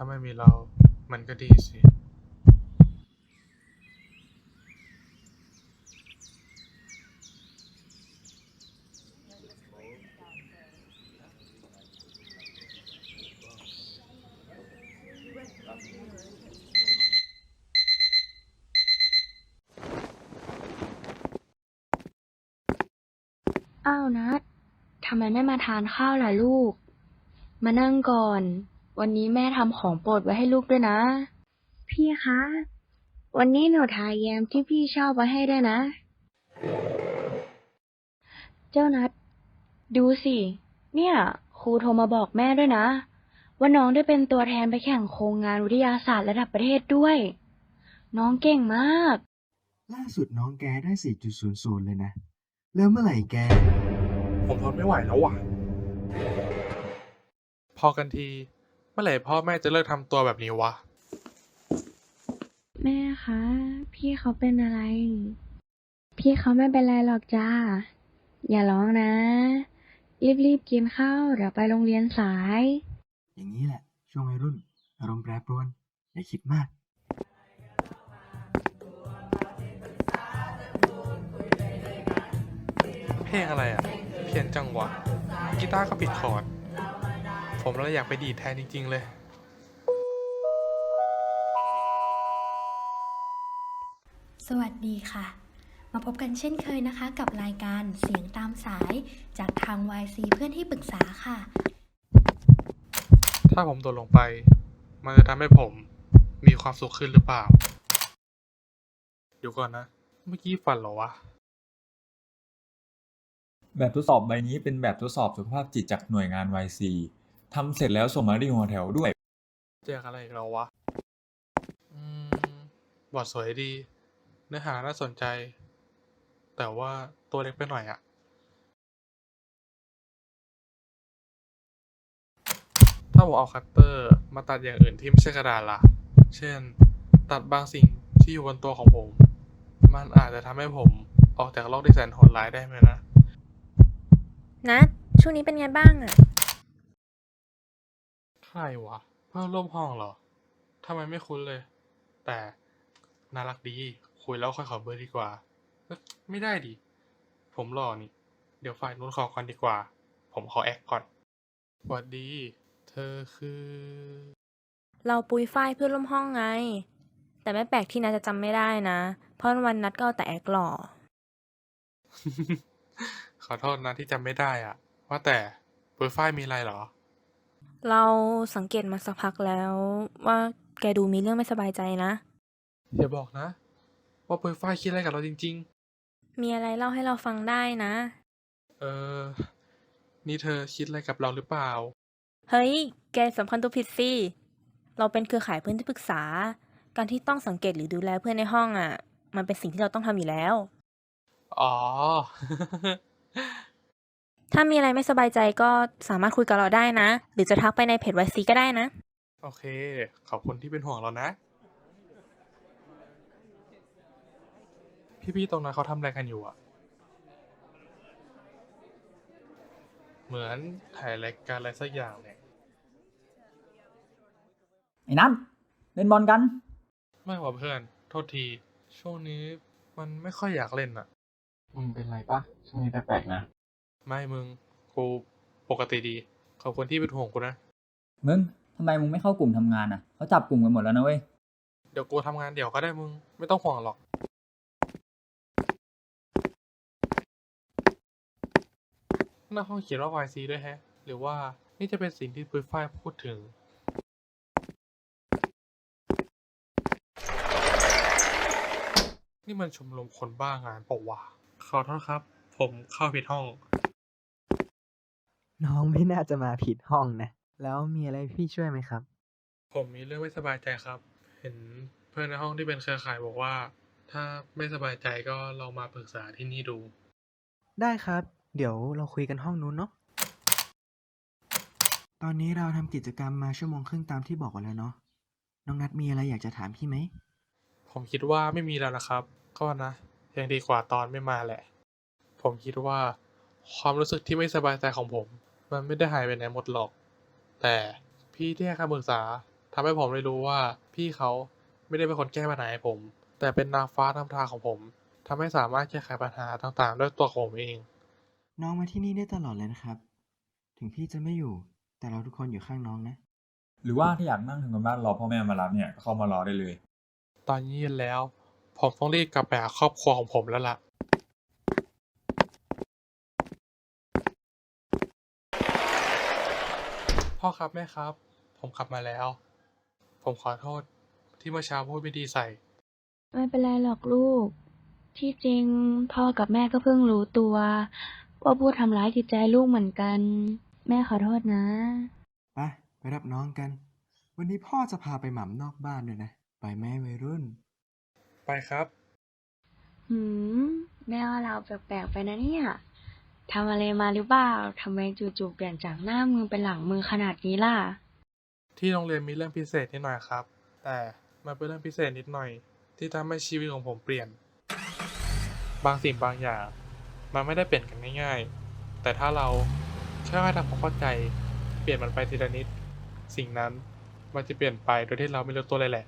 ถ้าไม่มีเรา มันก็ดีสิ อ้าวนัดทำไมไม่มาทานข้าวล่ะลูก มานั่งก่อน วันนี้แม่ทำของโปรดไว้ให้ลูกด้วยนะ พี่คะ วันนี้หนูทาแยมที่พี่ชอบไว้ให้ด้วยนะ เจ้านัด ดูสิ เนี่ย ครูโทรมาบอกแม่ด้วยนะ ว่าน้องได้เป็นตัวแทนไปแข่งโครงงานวิทยาศาสตร์ระดับประเทศด้วย น้องเก่งมาก ล่าสุดน้องแกได้ 4.00 เลยนะ แล้วเมื่อไหร่แก ผมทนไม่ไหวแล้วว่ะ พอกันทีเมื่อไหร่พ่อแม่จะเลิกทำตัวแบบนี้วะ แม่คะ พี่เขาเป็นอะไร พี่เขาไม่เป็นไรหรอกจ้า อย่าร้องนะ รีบๆกินข้าวเดี๋ยวไปโรงเรียนสาย อย่างนี้แหละ ช่วงวัยรุ่น อารมณ์แปรปรวน อย่าคิดมาก เพลงอะไรอะ เพี้ยนจังหวะกีตาร์ก็ผิดคอร์ด ผมเลยอยากไปดีดแทนจริง ๆ เลย สวัสดีค่ะ มาพบกันเช่นเคยนะคะ กับรายการเสียงตามสายจากทาง YC เพื่อนที่ปรึกษาค่ะ ถ้าผมโดดลงไป มันจะทำให้ผมมีความสุขขึ้นหรือเปล่า เดี๋ยวก่อนนะ เมื่อกี้ฝันเหรอวะ แบบทดสอบใบนี้เป็นแบบทดสอบสุขภาพจิตจากหน่วยงาน YC ทำเสร็จแล้วส่งมาที่หัวแถวด้วยเจออะไรอีกแล้ววะ อืมบทสวยดี เนื้อหาน่าสนใจ แต่ว่าตัวเล็กไปหน่อยอะถ้าผมเอาคัตเตอร์ มาตัดอย่างอื่นที่ไม่ใช่กระดาษล่ะ เช่น ตัดบางสิ่งที่อยู่บนตัวของผม มันอาจจะทำให้ผมออกจากโลกที่แสนโหดร้ายได้ไหมนะ นัดช่วงนี้เป็นไงบ้างอะ ใครวะ เพื่อนร่วมห้องเหรอทำไมไม่คุ้นเลย แต่น่ารักดี คุยแล้วค่อยขอเบอร์ดีกว่าเอ้ยไม่ได้ดิ ผมรอนี่ เดี๋ยวฝ่ายนู้นขอก่อนดีกว่า ผมขอแอคก่อนสวัสดี เธอคือ เราปุยฝ้ายเพื่อนร่วมห้องไง แต่ไม่แปลกที่นัดจะจำไม่ได้นะ เพราะวันนัดก็เอาแต่แอกหล่อ ขอโทษนะที่จำไม่ได้อะว่าแต่ปุยฝ้ายมีอะไรเหรอ เราสังเกตมาสักพักแล้วว่าแกดูมีเรื่องไม่สบายใจนะ อย่าบอกนะ ว่าปุยฝ้ายคิดอะไรกับเราจริง มีอะไรเล่าให้เราฟังได้นะ ๆ เออ นี่เธอคิดอะไรกับเราหรือเปล่า เฮ้ย แกสำคัญตัวผิดสิ เราเป็นเครือข่ายเพื่อนที่ปรึกษา การที่ต้องสังเกตหรือดูแลเพื่อนในห้องอะ มันเป็นสิ่งที่เราต้องทำอยู่แล้ว อ๋อ ถ้ามีอะไรไม่สบายใจก็สามารถคุยกับเราได้นะ หรือจะทักไปในเพจไวซีก็ได้นะ โอเค ขอบคุณที่เป็นห่วงเรานะ พี่ๆตรงนั้นเขาทำอะไรกันอยู่อะเหมือนถ่ายรายการอะไรสักอย่างเนี่ย ไอ้นัทเล่นบอลกัน ไม่ว่าเพื่อน โทษที ช่วงนี้มันไม่ค่อยอยากเล่นอะมึงเป็นไรปะช่วงนี้แปลกๆนะ ไม่มึงกูปกติดี ขอบคุณที่เป็นห่วงกูนะ มึงทำไมมึงไม่เข้ากลุ่มทำงานอะเขาจับกลุ่มกันหมดแล้วนะเว้ย เดี๋ยวกูทำงานเดี๋ยวก็ได้มึง ไม่ต้องห่วงหรอก หน้าห้องเขียนว่า YC ด้วยแฮะ หรือว่านี่จะเป็นสิ่งที่ปุ้ยฝ้ายพูดถึง นี่มันชมรมคนบ้างานเปล่าวะขอโทษครับ ผมเข้าผิดห้อง น้องไม่น่าจะมาผิดห้องนะ แล้วมีอะไรพี่ช่วยไหมครับ ผมมีเรื่องไม่สบายใจครับ เห็นเพื่อนในห้องที่เป็นเครือข่ายบอกว่า ถ้าไม่สบายใจก็ลองมาปรึกษาที่นี่ดู ได้ครับ เดี๋ยวเราคุยกันห้องนู้นเนาะ ตอนนี้เราทำกิจกรรมมาชั่วโมงครึ่งตามที่บอกไว้แล้วเนาะ น้องนัดมีอะไรอยากจะถามพี่ไหม ผมคิดว่าไม่มีแล้วนะครับ ก็นะยังดีกว่าตอนไม่มาแหละ ผมคิดว่าความรู้สึกที่ไม่สบายใจของผม มันไม่ได้หายไปไหนหมดหรอก แต่พี่ที่ให้คำปรึกษาทำให้ผมได้รู้ว่าพี่เขาไม่ได้เป็นคนแก้ปัญหาให้ผม แต่เป็นนางฟ้านำทางของผมทำให้สามารถแก้ไขปัญหาต่างๆ ด้วยตัวของผมเอง น้องมาที่นี่ได้ตลอดเลยนะครับ ถึงพี่จะไม่อยู่ แต่เราทุกคนอยู่ข้างน้องนะ หรือว่าถ้าอยากนั่งทำกันบ้านรอพ่อแม่มารับเนี่ยก็เข้ามารอได้เลย ตอนนี้เย็นแล้ว ผมต้องรีบกลับไปหาครอบครัวของผมแล้วล่ะ พ่อครับแม่ครับ ผมกลับมาแล้ว ผมขอโทษที่เมื่อเช้าพูดไม่ดีใส่ ไม่เป็นไรหรอกลูก ที่จริงพ่อกับแม่ก็เพิ่งรู้ตัว ว่าพูดทำร้ายจิตใจลูกเหมือนกัน แม่ขอโทษนะไปไปรับน้องกัน วันนี้พ่อจะพาไปหม่ำนอกบ้านด้วยนะ ไปแม่วัยรุ่น ไปครับ หืม แม่ว่าเราแปลกๆไปนะเนี่ย ทำอะไรมาหรือเปล่าทำไมจู่ๆเปลี่ยนจากหน้ามือเป็นหลังมือขนาดนี้ล่ะ ที่โรงเรียนมีเรื่องพิเศษนิดหน่อยครับ แต่มันเป็นเรื่องพิเศษนิดหน่อย ที่ทำให้ชีวิตของผมเปลี่ยน บางสิ่งบางอย่าง มันไม่ได้เปลี่ยนกันง่ายๆ แต่ถ้าเราค่อยๆทำความเข้าใจ เปลี่ยนมันไปทีละนิด สิ่งนั้นมันจะเปลี่ยนไปโดยที่เราไม่รู้ตัวเลยแหละ